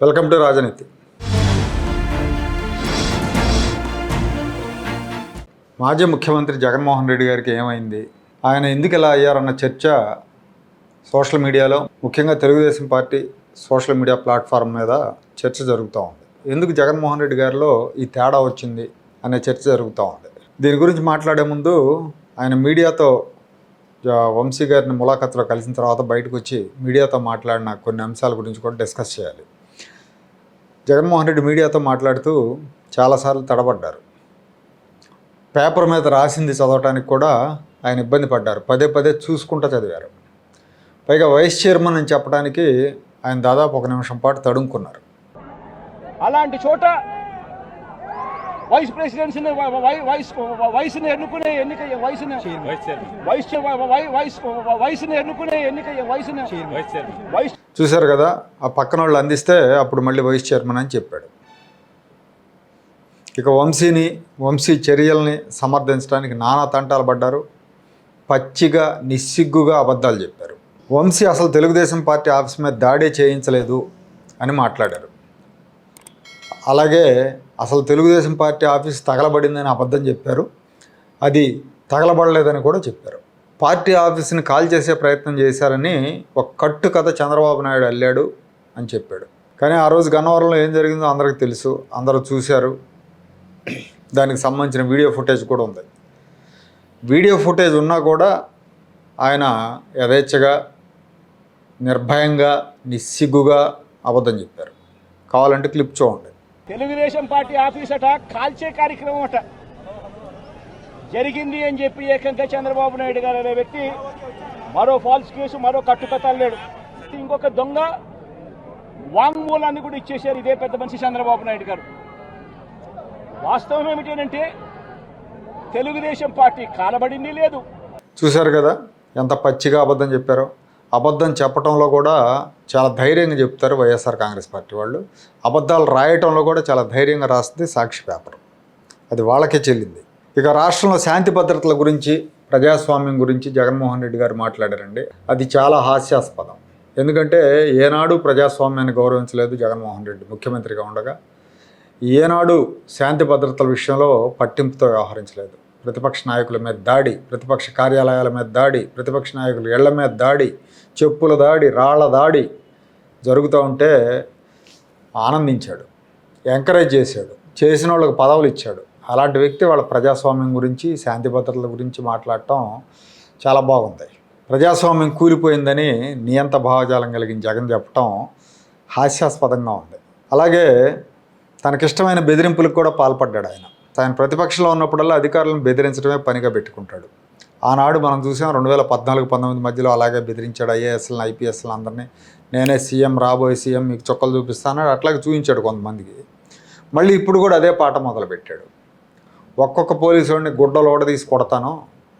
Welcome to రాజనీతి. మాజీ ముఖ్యమంత్రి జగన్మోహన్ రెడ్డి గారికి ఏమైంది? ఆయన ఎందుకు ఇలా అయ్యారన్న చర్చ సోషల్ మీడియాలో ముఖ్యంగా Telugu Desam party social media platform మీద చర్చ జరుగుతూ ఉంది. ఎందుకు జగన్మోహన్ రెడ్డి గారిలో ఈ తేడా వచ్చింది అనే చర్చ జరుగుతూ ఉంది. దీని గురించి మాట్లాడే ముందు ఆయన మీడియాతో వంశీ గారిని ములాఖత్లో కలిసిన తర్వాత బయటకు వచ్చి మీడియాతో మాట్లాడిన కొన్ని అంశాల గురించి కూడా డిస్కస్ చేయాలి. జగన్మోహన్ రెడ్డి మీడియాతో మాట్లాడుతూ చాలాసార్లు తడబడ్డారు. పేపర్ మీద రాసింది చదవటానికి కూడా ఆయన ఇబ్బంది పడ్డారు. పదే పదే చూసుకుంటూ చదివారు. పైగా వైస్ చైర్మన్ అని చెప్పడానికి ఆయన దాదాపు ఒక నిమిషం పాటు తడుముకున్నారు. అలాంటి చోట వైస్ ప్రెసిడెన్సీని వైస్ వయసుని ఎన్నుకునే ఎన్నిక వయసుని వైస్ వైస్ వయసుని ఎన్నుకునే ఎన్నిక వయసుని వైస్ చూశారు కదా ఆ పక్కన వాళ్ళు అందిస్తే అప్పుడు మళ్ళీ వైస్ చైర్మన్ అని చెప్పాడు. ఇక వంశీని వంశీ చర్యల్ని సమర్థించడానికి నానా తంటాలు పడ్డారు. పచ్చిగా నిస్సిగ్గుగా అబద్ధాలు చెప్పారు. వంశీ అసలు తెలుగుదేశం పార్టీ ఆఫీస్ మీద దాడే చేయించలేదు అని మాట్లాడారు. అలాగే అసలు తెలుగుదేశం పార్టీ ఆఫీస్ తగలబడిందని అబద్ధం చెప్పారు. అది తగలబడలేదని కూడా చెప్పారు. పార్టీ ఆఫీస్ని కాల్ చేసే ప్రయత్నం చేశారని ఒక కట్టు కథ చంద్రబాబు నాయుడు అల్లాడు అని చెప్పాడు. కానీ ఆ రోజు గన్నవరంలో ఏం జరిగిందో అందరికీ తెలుసు. అందరూ చూశారు. దానికి సంబంధించిన వీడియో ఫుటేజ్ కూడా ఉంది. వీడియో ఫుటేజ్ ఉన్నా కూడా ఆయన యథేచ్ఛగా నిర్భయంగా నిస్సిగ్గుగా అబద్ధం చెప్పారు. కావాలంటే క్లిప్ చూడండి. తెలుగుదేశం పార్టీ ఆఫీస్ అట కాల్చే కార్యక్రమం అట. జరిగింది అని చెప్పి ఏకంగా చంద్రబాబు నాయుడు గారు అనే వ్యక్తి మరో ఫాల్స్ కేసు మరో కట్టుకథలు లేడు ఇంకొక దొంగ వాంగ్మూలాన్ని కూడా ఇచ్చేశారు ఇదే పెద్ద మనిషి చంద్రబాబు నాయుడు గారు. వాస్తవం ఏమిటంటే తెలుగుదేశం పార్టీ కాలబడింది లేదు. చూశారు కదా ఎంత పచ్చిగా అబద్ధం చెప్పారో. అబద్ధం చెప్పడంలో కూడా చాలా ధైర్యంగా చెప్తారు వైఎస్ఆర్ కాంగ్రెస్ పార్టీ వాళ్ళు. అబద్ధాలు రాయటంలో కూడా చాలా ధైర్యంగా రాస్తుంది సాక్షి పేపర్. అది వాళ్ళకే చెల్లింది. ఇక రాష్ట్రంలో శాంతి భద్రతల గురించి ప్రజాస్వామ్యం గురించి జగన్మోహన్ రెడ్డి గారు మాట్లాడారండి. అది చాలా హాస్యాస్పదం. ఎందుకంటే ఏనాడు ప్రజాస్వామ్యాన్ని గౌరవించలేదు జగన్మోహన్ రెడ్డి ముఖ్యమంత్రిగా ఉండగా. ఏనాడు శాంతి భద్రతల విషయంలో పట్టింపుతో వ్యవహరించలేదు. ప్రతిపక్ష నాయకుల మీద దాడి ప్రతిపక్ష కార్యాలయాల మీద దాడి ప్రతిపక్ష నాయకుల ఇళ్ళ మీద దాడి చెప్పుల దాడి రాళ్ళ దాడి జరుగుతూ ఉంటే ఆనందించాడు ఎంకరేజ్ చేశాడు చేసిన వాళ్ళకి పదవులు ఇచ్చాడు. అలాంటి వ్యక్తి వాళ్ళ ప్రజాస్వామ్యం గురించి శాంతి భద్రతల గురించి మాట్లాడటం చాలా బాగుంది. ప్రజాస్వామ్యం కూలిపోయిందని నియంత భావజాలం కలిగిన జగన్ చెప్పటం హాస్యాస్పదంగా ఉంది. అలాగే తనకిష్టమైన బెదిరింపులకు కూడా పాల్పడ్డాడు ఆయన. తన ప్రతిపక్షంలో ఉన్నప్పుడల్లా అధికారులను బెదిరించడమే పనిగా పెట్టుకుంటాడు. ఆనాడు మనం చూసాం రెండు వేల పద్నాలుగు పంతొమ్మిది మధ్యలో అలాగే బెదిరించాడు ఐఏఎస్లను ఐపీఎస్లను అందరినీ. నేనే సీఎం రాబోయే సీఎం మీకు చొక్కలు చూపిస్తాను అట్లాగే చూపించాడు కొంతమందికి. మళ్ళీ ఇప్పుడు కూడా అదే పాట మొదలుపెట్టాడు. ఒక్కొక్క పోలీసు వాడిని గుడ్డలోడ తీసి కొడతాను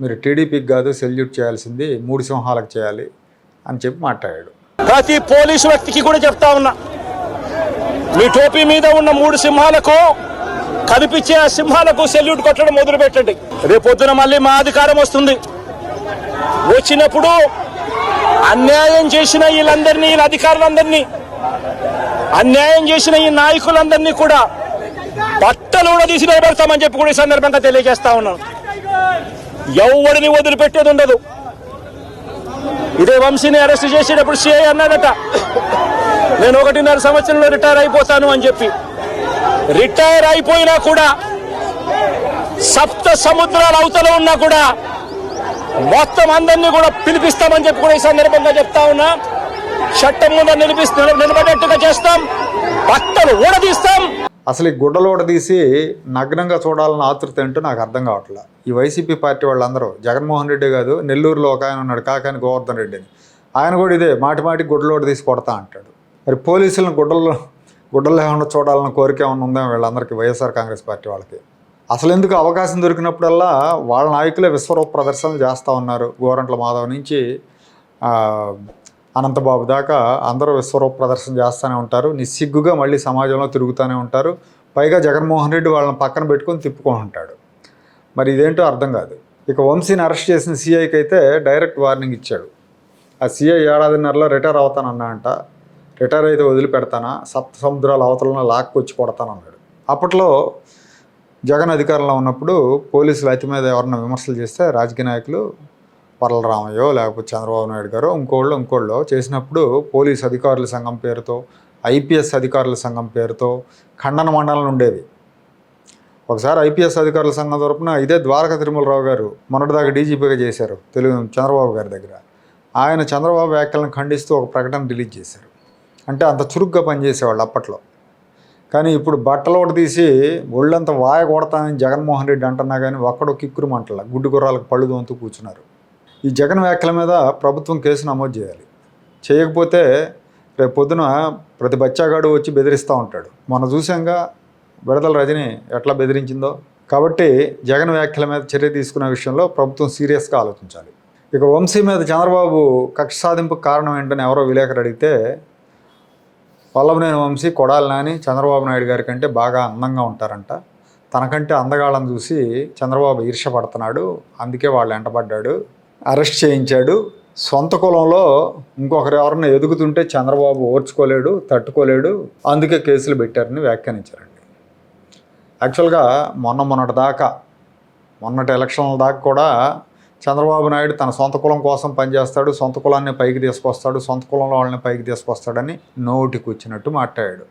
మీరు టీడీపీకి కాదు సెల్యూట్ చేయాల్సింది మూడు సింహాలకు చేయాలి అని చెప్పి మాట్లాడాడు. ప్రతి పోలీసు వ్యక్తికి కూడా చెప్తా ఉన్నా మీ టోపీ మీద ఉన్న మూడు సింహాలకు కనిపించే ఆ సింహాలకు సెల్యూట్ కొట్టడం మొదలు పెట్టండి రేపొద్దున మళ్ళీ మా అధికారం వస్తుంది. వచ్చినప్పుడు అన్యాయం చేసిన వీళ్ళందరినీ వీళ్ళ అధికారులందరినీ అన్యాయం చేసిన ఈ నాయకులందరినీ కూడా బట్టలు కూడా తీసి నిలబెడతామని చెప్పి కూడా ఈ సందర్భంగా తెలియజేస్తా ఉన్నాను. ఎవరిని వదిలిపెట్టేది ఉండదు. ఇదే వంశీని అరెస్ట్ చేసేటప్పుడు సిఐ అన్నాడట. నేను ఒకటిన్నర సంవత్సరంలో రిటైర్ అయిపోతాను అని చెప్పి. రిటైర్ అయిపోయినా కూడా సప్త సముద్రాల అవతల ఉన్నా కూడా మొత్తం అందరినీ కూడా పిలిపిస్తామని చెప్పి కూడా ఈ సందర్భంగా చెప్తా ఉన్నా. చట్టం ముందు నిలిపిస్తూ నిలబడేట్టుగా చేస్తాం. బట్టలు ఊడదీస్తాం. అసలు ఈ గుడ్డలోడ తీసి నగ్నంగా చూడాలని ఆతృత ఏంటో నాకు అర్థం కావట్లే. ఈ వైసీపీ పార్టీ వాళ్ళందరూ జగన్మోహన్ రెడ్డి కాదు నెల్లూరులో ఒక ఆయన ఉన్నాడు కాకాని గోవర్ధన్ రెడ్డి అని. ఆయన కూడా ఇదే మాటి మాటి గుడ్డలోడ తీసి కొడతా అంటాడు. మరి పోలీసులను గుడ్డల్లో గుడ్డల్లో ఏమన్నా చూడాలన్న కోరిక ఏమన్నా ఉందా వీళ్ళందరికీ వైఎస్ఆర్ కాంగ్రెస్ పార్టీ వాళ్ళకి? అసలు ఎందుకు అవకాశం దొరికినప్పుడల్లా వాళ్ళ నాయకులే విశ్వరూప ప్రదర్శనలు చేస్తూ ఉన్నారు. గోరంట్ల మాధవ్ నుంచి అనంతబాబు దాకా అందరూ విశ్వరూప ప్రదర్శన చేస్తూనే ఉంటారు. నిస్సిగ్గుగా మళ్ళీ సమాజంలో తిరుగుతూనే ఉంటారు. పైగా జగన్మోహన్ రెడ్డి వాళ్ళని పక్కన పెట్టుకొని తిప్పుకొని ఉంటాడు. మరి ఇదేంటో అర్థం కాదు. ఇక వంశీని అరెస్ట్ చేసిన సీఐకి అయితే డైరెక్ట్ వార్నింగ్ ఇచ్చాడు. ఆ సీఐ ఏడాదిన్నరలో రిటైర్ అవుతానన్నా అంట రిటైర్ అయితే వదిలిపెడతానా? సప్త సముద్రాల అవతలను లాక్కొచ్చి కొడతానన్నాడు. అప్పట్లో జగన్ అధికారంలో ఉన్నప్పుడు పోలీసులు అతి మీద ఎవరన్నా విమర్శలు చేస్తే రాజకీయ నాయకులు పరలరామయ్యో లేకపోతే చంద్రబాబు నాయుడు గారు ఇంకోళ్ళు ఇంకోళ్ళు చేసినప్పుడు పోలీస్ అధికారుల సంఘం పేరుతో ఐపీఎస్ అధికారుల సంఘం పేరుతో ఖండన మండలం ఉండేది ఒకసారి ఐపీఎస్ అధికారుల సంఘం తరపున ఇదే ద్వారక తిరుమలరావు గారు మొన్నటిదాకా డీజీపీగా చేశారు తెలుగు చంద్రబాబు గారి దగ్గర. ఆయన చంద్రబాబు వ్యాఖ్యలను ఖండిస్తూ ఒక ప్రకటన రిలీజ్ చేశారు. అంటే అంత చురుగ్గా పనిచేసేవాళ్ళు అప్పట్లో. కానీ ఇప్పుడు బట్టలు ఒకటి తీసి ఒళ్ళంతా వాయ కొడతానని జగన్మోహన్ రెడ్డి అంటున్నా కానీ ఒక్కడో కిక్కురు మంటల గుడ్డు గుర్రాలకు పళ్ళు దోంతూ కూర్చున్నారు. ఈ జగన్ వ్యాఖ్యల మీద ప్రభుత్వం కేసు నమోదు చేయాలి. చేయకపోతే రేపు పొద్దున ప్రతి బచ్చాగాడు వచ్చి బెదిరిస్తూ ఉంటాడు. మొన్న చూసాంగా విడదల రజని ఎట్లా బెదిరించిందో. కాబట్టి జగన్ వ్యాఖ్యల మీద చర్య తీసుకునే విషయంలో ప్రభుత్వం సీరియస్గా ఆలోచించాలి. ఇక వంశీ మీద చంద్రబాబు కక్ష సాధింపుకు కారణం ఏంటని ఎవరో విలేకరు అడిగితే పల్లవనేని వంశీ కొడాలి నాని చంద్రబాబు నాయుడు గారి కంటే బాగా అందంగా ఉంటారంట. తనకంటే అందగాళ్ళని చూసి చంద్రబాబు ఈర్షపడుతున్నాడు అందుకే వాళ్ళు వెంటబడ్డాడు అరెస్ట్ చేయించాడు. సొంత కులంలో ఇంకొకరు ఎవరన్నా ఎదుగుతుంటే చంద్రబాబు ఓర్చుకోలేడు తట్టుకోలేడు. అందుకే కేసులు పెట్టారని వ్యాఖ్యానించారండి. యాక్చువల్గా మొన్న మొన్నటి దాకా మొన్నటి ఎలక్షన్ల దాకా కూడా చంద్రబాబు నాయుడు తన సొంత కులం కోసం పనిచేస్తాడు సొంత కులాన్ని పైకి తీసుకొస్తాడు సొంత కులంలో వాళ్ళని పైకి తీసుకొస్తాడని నోటికి వచ్చినట్టు మాట్లాడాడు.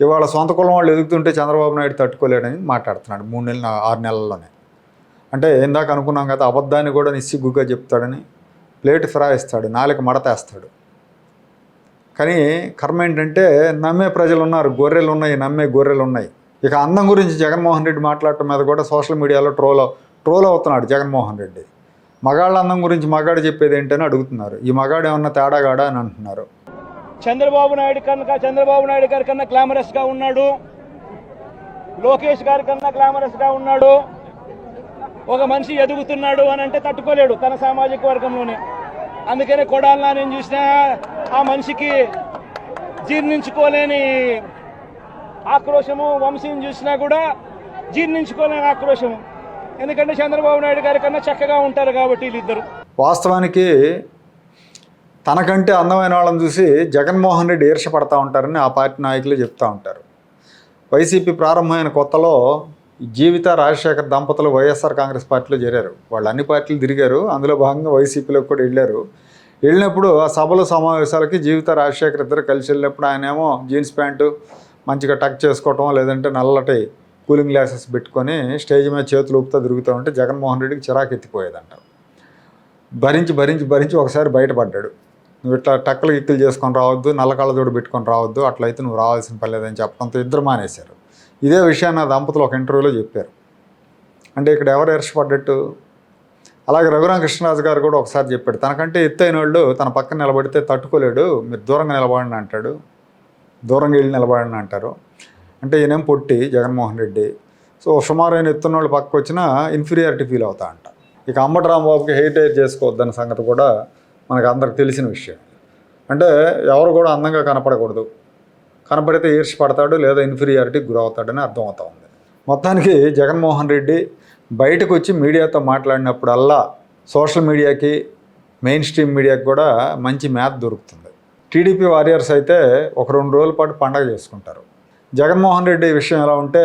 ఇవాళ సొంత కులం వాళ్ళు ఎదుగుతుంటే చంద్రబాబు నాయుడు తట్టుకోలేడని మాట్లాడుతున్నాడు మూడు నెలలు ఆరు నెలల్లోనే. అంటే ఇందాక అనుకున్నాం కదా అబద్ధాన్ని కూడా నిస్సిగ్గుగా చెప్తాడని ప్లేట్ ఫిరాయిస్తాడు నాలుక మడతేస్తాడు. కానీ కర్మ ఏంటంటే నమ్మే ప్రజలు ఉన్నారు గొర్రెలు ఉన్నాయి నమ్మే గొర్రెలు ఉన్నాయి. ఇక అందం గురించి జగన్మోహన్ రెడ్డి మాట్లాడటం మీద కూడా సోషల్ మీడియాలో ట్రోల్ ట్రోల్ అవుతున్నాడు జగన్మోహన్ రెడ్డి. మగాళ్ళ అందం గురించి మగాడు చెప్పేది ఏంటని అడుగుతున్నారు. ఈ మగాడు ఏమన్నా తేడాగాడా అని అంటున్నారు. చంద్రబాబు నాయుడు కన్నా చంద్రబాబు నాయుడు గారి కన్నా గ్లామరస్గా ఉన్నాడు. లోకేష్ గారి కన్నా గ్లామరస్గా ఉన్నాడు. ఒక మనిషి ఎదుగుతున్నాడు అని అంటే తట్టుకోలేడు తన సామాజిక వర్గంలోనే. అందుకనే కొడాలనా నేను చూసినా ఆ మనిషికి జీర్ణించుకోలేని ఆక్రోశము వంశీని చూసినా కూడా జీర్ణించుకోలేని ఆక్రోశము. ఎందుకంటే చంద్రబాబు నాయుడు గారి కన్నా చక్కగా ఉంటారు కాబట్టి వీళ్ళిద్దరు. వాస్తవానికి తనకంటే అందమైన వాళ్ళని చూసి జగన్మోహన్ రెడ్డి ఈర్షపడతా ఉంటారని ఆ పార్టీ నాయకులు చెప్తూ ఉంటారు. వైసీపీ ప్రారంభమైన కొత్తలో జీవిత రాజశేఖర్ దంపతులు వైఎస్ఆర్ కాంగ్రెస్ పార్టీలో చేరారు. వాళ్ళు అన్ని పార్టీలు తిరిగారు. అందులో భాగంగా వైసీపీలోకి కూడా వెళ్ళారు. వెళ్ళినప్పుడు ఆ సభల సమావేశాలకి జీవిత రాజశేఖర్ ఇద్దరు కలిసి వెళ్ళినప్పుడు ఆయనేమో జీన్స్ ప్యాంటు మంచిగా టక్ చేసుకోవటం లేదంటే నల్లటి కూలింగ్ గ్లాసెస్ పెట్టుకొని స్టేజ్ మీద చేతులు ఊపుతా తిరుగుతూ ఉంటే జగన్మోహన్ రెడ్డికి చిరాకు ఎత్తిపోయేదంట. భరించి భరించి భరించి ఒకసారి బయటపడ్డాడు. నువ్వు ఇట్లా టక్కలు గిక్కులు చేసుకొని రావద్దు నల్ల కళ్ళజోడు పెట్టుకొని రావద్దు అట్లయితే నువ్వు రావాల్సిన పని లేదని చెప్పడంతో ఇద్దరు మానేశారు. ఇదే విషయాన్ని ఆ దంపతులు ఒక ఇంటర్వ్యూలో చెప్పారు. అంటే ఇక్కడ ఎవరు ఎరసపడ్డట్టు అలాగే రఘురామ కృష్ణరాజు గారు కూడా ఒకసారి చెప్పాడు తనకంటే ఎత్తైన వాళ్ళు తన పక్కన నిలబడితే తట్టుకోలేడు మీరు దూరంగా నిలబడండి అంటాడు. దూరంగా వెళ్ళి నిలబడండి అంటారు. అంటే ఈయనేం పొట్టి జగన్మోహన్ రెడ్డి. సో సుమారు ఆయన ఎత్తున్న వాళ్ళు పక్కకు వచ్చినా ఇన్ఫీరియారిటీ ఫీల్ అవుతా అంట. ఇక అంబటి రాంబాబుకి హెయిట్ హెయిటైర్ చేసుకోవద్దన్న సంగతి కూడా మనకు అందరికి తెలిసిన విషయం. అంటే ఎవరు కూడా అందంగా కనపడకూడదు. కనపడితే ఈర్షపడతాడు లేదా ఇన్ఫీరియారిటీకి గురవుతాడని అర్థమవుతా ఉంది. మొత్తానికి జగన్మోహన్ రెడ్డి బయటకు వచ్చి మీడియాతో మాట్లాడినప్పుడల్లా సోషల్ మీడియాకి మెయిన్ స్ట్రీమ్ మీడియాకి కూడా మంచి మ్యాథ్ దొరుకుతుంది. టీడీపీ వారియర్స్ అయితే ఒక రెండు రోజుల పాటు పండగ చేసుకుంటారు. జగన్మోహన్ రెడ్డి విషయం ఎలా ఉంటే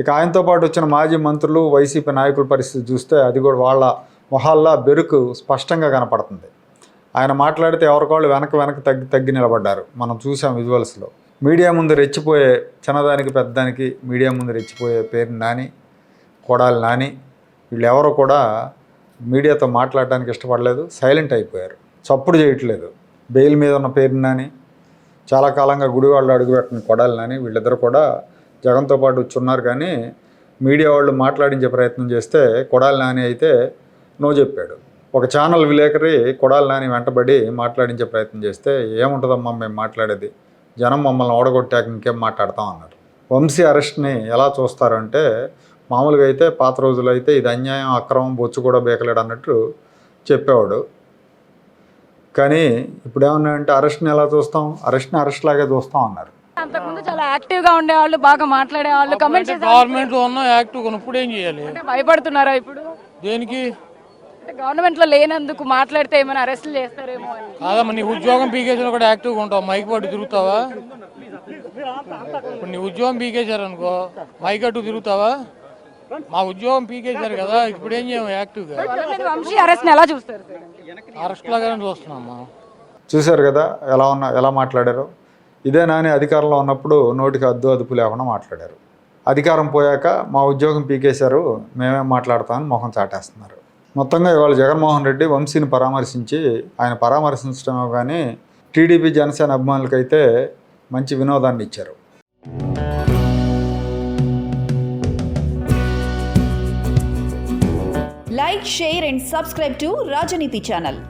ఇక ఆయనతో పాటు వచ్చిన మాజీ మంత్రులు వైసీపీ నాయకుల పరిస్థితి చూస్తే అది కూడా వాళ్ళ మొహాల్లో బెరుకు స్పష్టంగా కనపడుతుంది. ఆయన మాట్లాడితే ఎవరికోళ్ళు వెనక వెనక తగ్గి తగ్గి నిలబడ్డారు. మనం చూసాం విజువల్స్లో మీడియా ముందు రెచ్చిపోయే చిన్నదానికి పెద్దదానికి మీడియా ముందు రెచ్చిపోయే పేరు నాని కొడాలి నాని. వీళ్ళెవరూ కూడా మీడియాతో మాట్లాడడానికి ఇష్టపడలేదు సైలెంట్ అయిపోయారు. చప్పుడు చేయట్లేదు. బెయిల్ మీద ఉన్న పేరు నాని చాలా కాలంగా గుడివాళ్ళు అడుగుపెట్టిన కొడాలి నాని వీళ్ళిద్దరు కూడా జగన్తో పాటు వచ్చున్నారు కానీ మీడియా వాళ్ళు మాట్లాడించే ప్రయత్నం చేస్తే కొడాలి నాని అయితే నో చెప్పాడు. ఒక ఛానల్ విలేకరి కొడాలి నాని వెంటబడి మాట్లాడించే ప్రయత్నం చేస్తే ఏముంటుందమ్మా మేము మాట్లాడేది? జనం మమ్మల్ని ఓడగొట్టాక ఇంకేం మాట్లాడతాం అన్నారు. వంశీ అరెస్ట్ని ఎలా చూస్తారంటే మామూలుగా అయితే పాత రోజులు అయితే ఇది అన్యాయం అక్రమం బొచ్చు కూడా బేకలేడు అన్నట్టు చెప్పేవాడు. కానీ ఇప్పుడు ఏమన్నాయంటే అరెస్ట్ని ఎలా చూస్తాం? అరెస్ట్ని అరెస్ట్ లాగే చూస్తాం అన్నారు. అంతకుముందు చాలా యాక్టివ్గా ఉండేవాళ్ళు బాగా మాట్లాడేవాళ్ళు కమెంట్ గవర్నమెంట్లో ఉన్నాం యాక్టివ్గా ఇప్పుడు ఏం చేయాలి? అంటే భయపడుతున్నారా ఇప్పుడు? దేనికి? గవర్నమెంట్లో లేనందుకు మాట్లాడితే ఏమైనా అరెస్టులు చేస్తారేమో అని. కాదమ్మా నీ ఉద్యోగం పీకేసిన కూడా యాక్టివ్గా ఉంటావు. మైక్ పట్టు తిరుగుతావా? ఇప్పుడు నీ ఉద్యోగం పీకేశారు అనుకో మైక్ అట్టు తిరుగుతావా? మా ఉద్యోగం పీకేశారు కదా ఇప్పుడు ఏం చేయము యాక్టివ్గా వంశీ అరెస్ట్ ఎలా చూస్తారు? సార్ అరెస్ట్ లాగానే చూస్తున్నామ్మా చూశారు కదా ఎలా ఉన్న ఎలా మాట్లాడారు. ఇదే నాని అధికారంలో ఉన్నప్పుడు నోటికి అద్దు అదుపు లేకుండా మాట్లాడారు. అధికారం పోయాక మా ఉద్యోగం పీకేశారు మేమేం మాట్లాడతామని మొహం చాటేస్తున్నారు. మొత్తంగా ఇవాళ జగన్మోహన్ రెడ్డి వంశీని పరామర్శించి ఆయన పరామర్శించడమే కానీ టీడీపీ జనసేన అభిమానులకైతే మంచి వినోదాన్ని ఇచ్చారు. Like share and subscribe to Rajaneeti channel